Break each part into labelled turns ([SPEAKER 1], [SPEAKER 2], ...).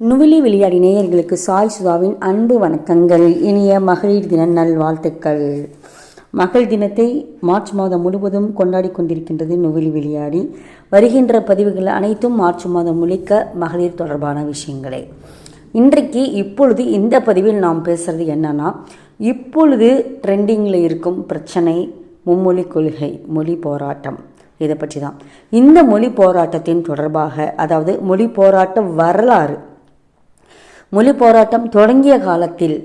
[SPEAKER 1] நுவிலி விளையாடி நேயர்களுக்கு சாய் சுதாவின் அன்பு வணக்கங்கள். இனிய மகளிர் தின நல்வாழ்த்துக்கள். மகள் தினத்தை மார்ச் மாதம் முழுவதும் கொண்டாடி கொண்டிருக்கின்றது நுவிலி விளையாடி. வருகின்ற பதிவுகள் அனைத்தும் மார்ச் மாதம் முழுக்க மகளிர் தொடர்பான விஷயங்களே. இன்றைக்கு இப்பொழுது இந்த பதிவில் நாம் பேசுறது என்னன்னா இப்பொழுது ட்ரெண்டிங்கில் இருக்கும் பிரச்சனை மும்மொழி கொள்கை மொழி போராட்டம். இதை பற்றி தான் இந்த மொழி போராட்டத்தின் தொடர்பாக அதாவது மொழி போராட்ட வரலாறு மொழி போராட்டம் தொடங்கிய காலத்தில்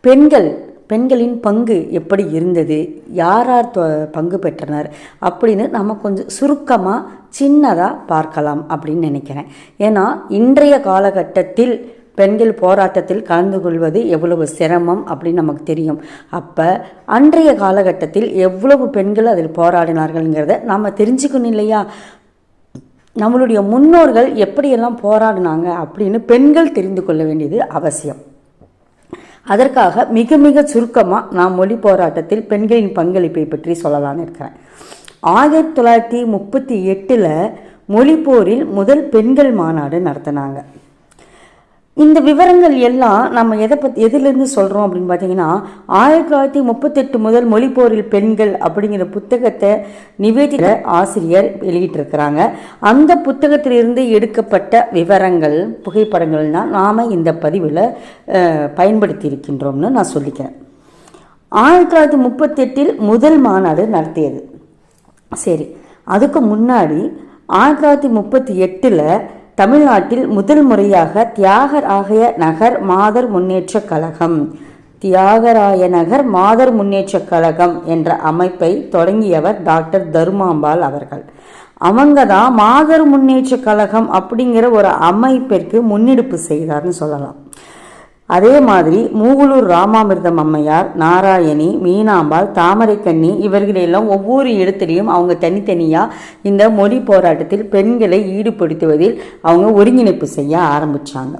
[SPEAKER 1] பெண்கள் பெண்களின் பங்கு எப்படி இருந்தது? யார் யார் தொ- பங்கு பெற்றனர்? அப்படின்னு நம்ம கொஞ்சம் சுருக்கமாக சின்னதாக பார்க்கலாம் அப்படின்னு நினைக்கிறேன். ஏன்னா இன்றைய காலகட்டத்தில் பெண்கள் போராட்டத்தில் கலந்து கொள்வது எவ்வளவு சிரமம் அப்படின்னு நமக்கு தெரியும். அப்போ அன்றைய காலகட்டத்தில் எவ்வளவு பெண்கள் அதில் போராடினார்கள்ங்கிறத நம்ம தெரிஞ்சுக்கணும் இல்லையா? நம்மளுடைய முன்னோர்கள் எப்படியெல்லாம் போராடினாங்க அப்படின்னு பெண்கள் தெரிந்து கொள்ள வேண்டியது அவசியம். அதற்காக மிக மிக சுருக்கமாக நான் மொழி போராட்டத்தில் பெண்களின் பங்களிப்பை பற்றி சொல்லலாம்னு இருக்கிறேன். ஆயிரத்தி தொள்ளாயிரத்தி முப்பத்தி எட்டில் மொழிப்போரில் முதல் பெண்கள் மாநாடு நடத்தினாங்க. இந்த விவரங்கள் எல்லாம் நம்ம எதை பற்றி எதிலிருந்து சொல்கிறோம் அப்படின்னு பார்த்தீங்கன்னா ஆயிரத்தி தொள்ளாயிரத்தி முப்பத்தெட்டு முதல் மொழிப்போரில் பெண்கள் அப்படிங்கிற புத்தகத்தை நிவேதித ஆசிரியர் வெளியிட்டிருக்கிறாங்க. அந்த புத்தகத்திலிருந்து எடுக்கப்பட்ட விவரங்கள் புகைப்படங்கள்னால் நாம் இந்த பதிவில் பயன்படுத்தி இருக்கின்றோம்னு நான் சொல்லிக்கிறேன். ஆயிரத்தி தொள்ளாயிரத்தி முப்பத்தெட்டில் முதல் மாநாடு நடத்தியது. சரி அதுக்கு முன்னாடி ஆயிரத்தி தொள்ளாயிரத்தி முப்பத்தி எட்டில் தமிழ்நாட்டில் முதல் முறையாக தியாகராய நகர் மாதர் முன்னேற்ற கழகம் தியாகராய நகர் மாதர் முன்னேற்ற கழகம் என்ற அமைப்பை தொடங்கியவர் டாக்டர் தருமாம்பாள் அவர்கள். அவங்க தான் மாதர் முன்னேற்ற கழகம் அப்படிங்கிற ஒரு அமைப்பிற்கு முன்னெடுப்பு செய்தார்னு சொல்லலாம். அதே மாதிரி மூகுலூர் ராமாமிர்தம் அம்மையார் நாராயணி மீனாம்பாள் தாமரைக்கண்ணி இவர்களெல்லாம் ஒவ்வொரு இடத்துலையும் அவங்க தனித்தனியாக இந்த மொழி போராட்டத்தில் பெண்களை ஈடுபடுத்துவதில் அவங்க ஒருங்கிணைப்பு செய்ய ஆரம்பிச்சாங்க.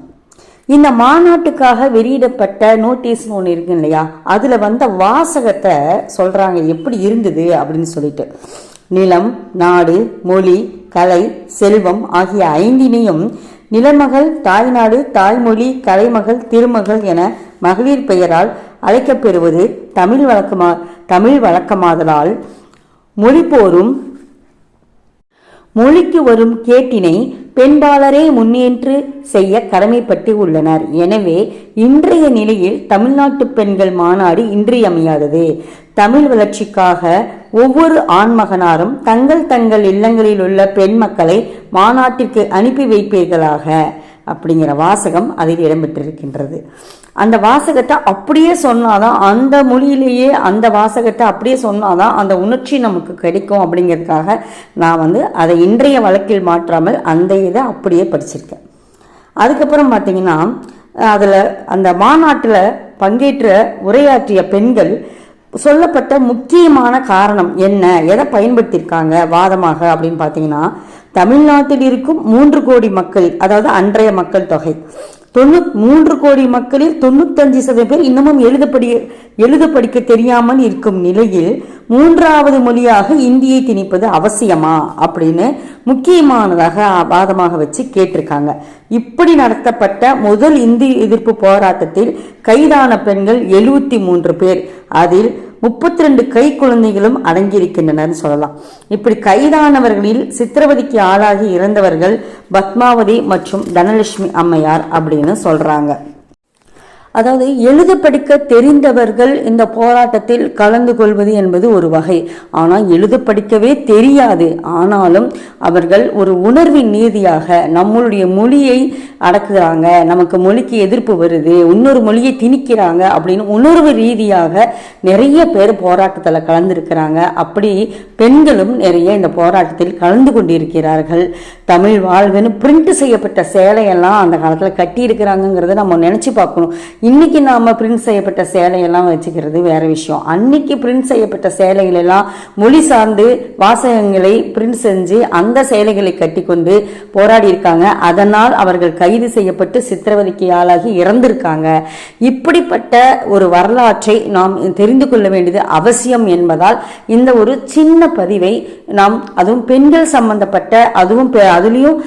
[SPEAKER 1] இந்த மாநாட்டுக்காக வெளியிடப்பட்ட நோட்டீஸ்னு ஒன்று இருக்கு இல்லையா? அதில் வந்த வாசகத்தை சொல்கிறாங்க எப்படி இருந்தது அப்படின்னு சொல்லிட்டு. நிலம் நாடு மொழி கலை செல்வம் ஆகிய ஐந்தினையும் நிலமகள் தாய்நாடு தாய்மொழி கலைமகள் திருமகள் என மகளிர் பெயரால் அழைக்கப்பெறுவது தமிழ் வழக்கமா தமிழ் வழக்கமாதலால் மொழிபோரும் மொழிக்கு வரும் கேட்டினை பெண்பாளரே முன்னேற்று செய்ய கடமைப்பட்டு உள்ளனர். எனவே இன்றைய நிலையில் தமிழ்நாட்டு பெண்கள் மாநாடு இன்றியமையாதது. தமிழ் வளர்ச்சிக்காக ஒவ்வொரு ஆண்மகனாரும் தங்கள் தங்கள் இல்லங்களில் உள்ள பெண் மக்களை மாநாட்டிற்கு அனுப்பி வைப்பீர்களாக. அப்படிங்கிற வாசகம் அதில் இடம்பெற்றிருக்கின்றது. அந்த வாசகத்தை அப்படியே சொன்னாதான் அந்த மொழியிலேயே அந்த வாசகத்தை அப்படியே சொன்னாதான் அந்த உணர்ச்சி நமக்கு கிடைக்கும் அப்படிங்கிறதுக்காக நான் வந்து அதை இன்றைய வழக்கில் மாற்றாமல் அந்த இதை அப்படியே படிச்சிருக்கேன். அதுக்கப்புறம் பார்த்தீங்கன்னா அதில் அந்த மாநாட்டில் பங்கேற்ற உரையாற்றிய பெண்கள் சொல்லப்பட்ட முக்கியமான காரணம் என்ன எதை பயன்படுத்தியிருக்காங்க வாதமாக அப்படின்னு பார்த்தீங்கன்னா தமிழ்நாட்டில் இருக்கும் மூன்று கோடி மக்கள் அதாவது அன்றைய மக்கள் தொகை. தொண்ணூ மூன்று கோடி மக்களில் தொண்ணூத்தஞ்சு சதவீதம் பேர் இன்னமும் எழுத படி எழுத படிக்க தெரியாமல் இருக்கும் நிலையில் மூன்றாவது மொழியாக இந்தியை திணிப்பது அவசியமா அப்படின்னு முக்கியமானதாக வாதமாக வச்சு கேட்டிருக்காங்க. இப்படி நடத்தப்பட்ட முதல் இந்தி எதிர்ப்பு போராட்டத்தில் கைதான பெண்கள் எழுபத்தி மூன்று பேர். அதில் முப்பத்தி ரெண்டு கை குழந்தைகளும் அடங்கியிருக்கின்றனர் சொல்லலாம். இப்படி கைதானவர்களில் சித்திரவதைக்கு ஆளாகி இறந்தவர்கள் பத்மாவதி மற்றும் தனலட்சுமி அம்மையார் அப்படின்னு சொல்றாங்க. அதாவது எழுத படிக்க தெரிந்தவர்கள் இந்த போராட்டத்தில் கலந்து கொள்வது என்பது ஒரு வகை. ஆனால் எழுத படிக்கவே தெரியாது. ஆனாலும் அவர்கள் ஒரு உணர்வின் நீதியாக நம்மளுடைய மொழியை அடக்குகிறாங்க நமக்கு மொழிக்கு எதிர்ப்பு வருது. இன்னொரு மொழியை திணிக்கிறாங்க அப்படின்னு உணர்வு ரீதியாக நிறைய பேர் போராட்டத்தில் கலந்துருக்கிறாங்க. அப்படி பெண்களும் நிறைய இந்த போராட்டத்தில் கலந்து கொண்டிருக்கிறார்கள். தமிழ் வாழ்வுன்னு பிரிண்ட் செய்யப்பட்ட சேலையெல்லாம் அந்த காலத்தில் கட்டி இருக்கிறாங்கிறத நம்ம நினச்சி பார்க்கணும். இன்னைக்கு நாம பிரிண்ட் செய்யப்பட்ட சேலையெல்லாம் வச்சுக்கிறது வேற விஷயம். அன்னைக்கு பிரிண்ட் செய்யப்பட்ட சேலைகள் எல்லாம் மொழி சார்ந்து வாசகங்களை பிரிண்ட் செஞ்சு அந்த சேலைகளை கட்டி கொண்டு போராடி இருக்காங்க அதனால் அவர்கள் கைது செய்யப்பட்டு சித்திரவதைக்கு ஆளாகி இறந்திருக்காங்க. இப்படிப்பட்ட ஒரு வரலாற்றை நாம் தெரிந்து கொள்ள வேண்டியது அவசியம் என்பதால் இந்த ஒரு சின்ன பதிவை நாம் அதுவும் பெண்கள் சம்பந்தப்பட்ட அதுவும் பெ- அதுலயும்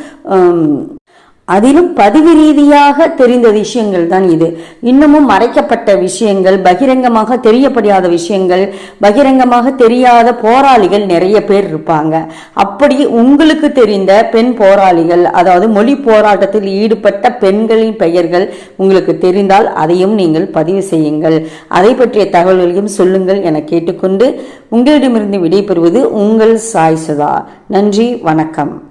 [SPEAKER 1] அதிலும் பதிவு ரீதியாக தெரிந்த விஷயங்கள் தான் இது. இன்னமும் மறைக்கப்பட்ட விஷயங்கள் பகிரங்கமாக தெரியப்படாத விஷயங்கள் பகிரங்கமாக தெரியாத போராளிகள் நிறைய பேர் இருப்பாங்க. அப்படி உங்களுக்கு தெரிந்த பெண் போராளிகள் அதாவது மொழி போராட்டத்தில் ஈடுபட்ட பெண்களின் பெயர்கள் உங்களுக்கு தெரிந்தால் அதையும் நீங்கள் பதிவு செய்யுங்கள். அதை பற்றிய தகவல்களையும் சொல்லுங்கள் என கேட்டுக்கொண்டு உங்களிடமிருந்து விடைபெறுவது உங்கள் சாய் சுதா. நன்றி வணக்கம்.